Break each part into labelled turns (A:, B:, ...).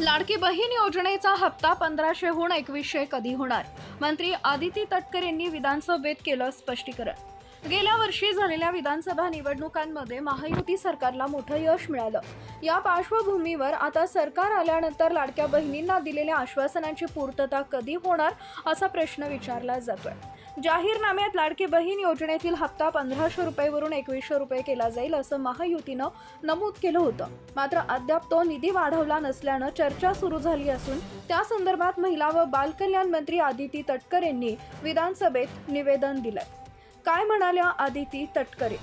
A: लाडकी बहीण योजनेचा हप्ता पंधराशेहून एकवीसशे कधी होणार? मंत्री आदिती तटकर यांनी विधानसभेत केलं स्पष्टीकरण. गेल्या वर्षी झालेल्या विधानसभा निवडणुकांमध्ये महायुती सरकारला मोठं यश मिळालं. या पार्श्वभूमीवर आता सरकार आल्यानंतर लाडक्या बहिणींना दिलेल्या आश्वासनांची पूर्तता कधी होणार असा प्रश्न विचारला जातोय. जाहीरनाम्यात लाडकी बहीण योजनेतील हप्ता पंधराशे रुपयेवरून एकवीसशे रुपये केला जाईल असं महायुतीनं नमूद केलं होतं. मात्र अद्याप तो निधी वाढवला नसल्यानं चर्चा सुरू झाली असून त्या संदर्भात महिला व बालकल्याण मंत्री आदिती तटकर यांनी विधानसभेत निवेदन दिलं काय म्हणाल्या आदिती तटकरे?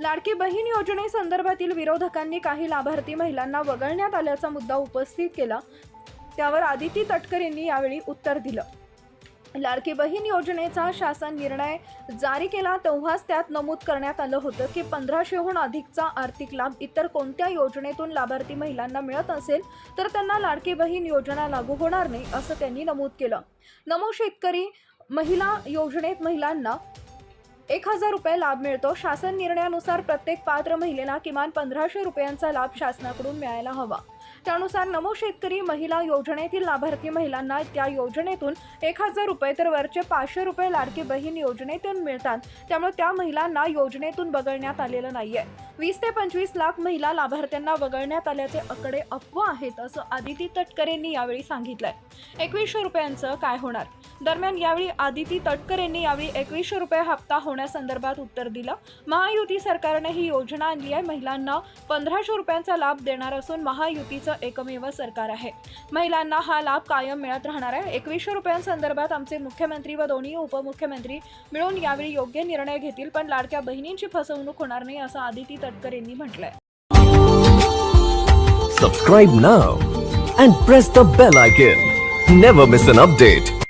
A: लाडकी बहीण योजनेसंदर्भातील विरोधकांनी काही लाभार्थी महिलांना वगळण्यात आल्याचा मुद्दा उपस्थित केला त्यावर आदिती तटकरेंनी यावेळी उत्तर दिलं. लाडकी बहीण योजनेचा शासन निर्णय जारी केला तेव्हाच त्यात नमूद करण्यात आलं होतं की पंधराशेहून अधिकचा आर्थिक लाभ इतर कोणत्या योजनेतून लाभार्थी महिलांना मिळत असेल तर त्यांना लाडकी बहीण योजना लागू होणार नाही असं त्यांनी नमूद केलं. नमो शेतकरी महिला योजनेत महिलांना एक हजार रुपये लाभ मिळतो. शासन निर्णयानुसार प्रत्येक पात्र महिलेला किमान पंधराशे रुपयांचा लाभ शासनाकडून मिळायला हवा. त्यानुसार नमो शेतकरी महिला योजनेतील लाभार्थी महिलांना त्या योजनेतून एक हजार रुपये तर वरचे पाचशे रुपये लाडकी बहीण योजनेतून मिळतात. त्यामुळे त्या महिलांना योजनेतून वगळण्यात आलेलं नाहीये. वीस ते पंचवीस लाख महिला लाभार्थ्यांना वगळण्यात आल्याचे आकडे अफवा आहेत असं आदिती तटकरेंनी यावेळी सांगितलंय. एकवीसशे रुपयांचं काय होणार? दरम्यान यावेळी आदिती तटकरेंनी यावेळी एकवीसशे रुपये हप्ता होण्यासंदर्भात उत्तर दिलं. महायुती सरकारने ही योजना आणली आहे महिलांना पंधराशे रुपयांचा लाभ देणार असून महायुतीचं एकमेव सरकार आहे. महिलांना हा लाभ कायम मिळत राहणार आहे. एकवीसशे रुपयांसंदर्भात आमचे मुख्यमंत्री व दोन्ही उपमुख्यमंत्री मिळून यावेळी योग्य निर्णय घेतील पण लाडक्या बहिणींची फसवणूक होणार नाही असं आदिती तटकर यांनी म्हटलंय.
B: Subscribe now and press the bell icon never miss an update